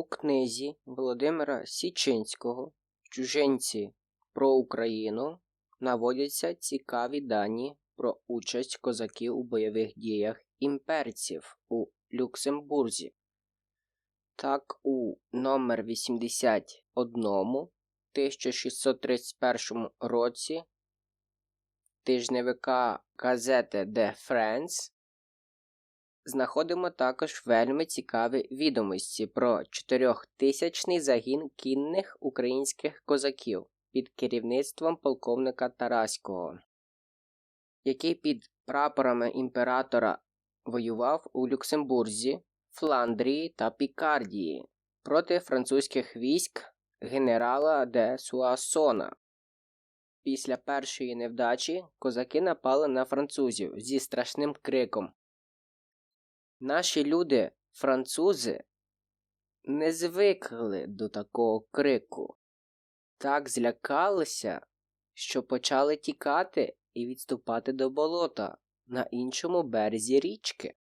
У книзі Володимира Січинського Чужинці про Україну наводяться цікаві дані про участь козаків у бойових діях імперців у Люксембурзі. Так, у номер 81 1631 році тижневика газети De France знаходимо також вельми цікаві відомості про чотирьохтисячний загін кінних українських козаків під керівництвом полковника Тараського, який під прапорами імператора воював у Люксембурзі, Фландрії та Пікардії проти французьких військ генерала де Суасона. Після першої невдачі козаки напали на французів зі страшним криком. Наші люди, французи, не звикли до такого крику, так злякалися, що почали тікати і відступати до болота на іншому березі річки.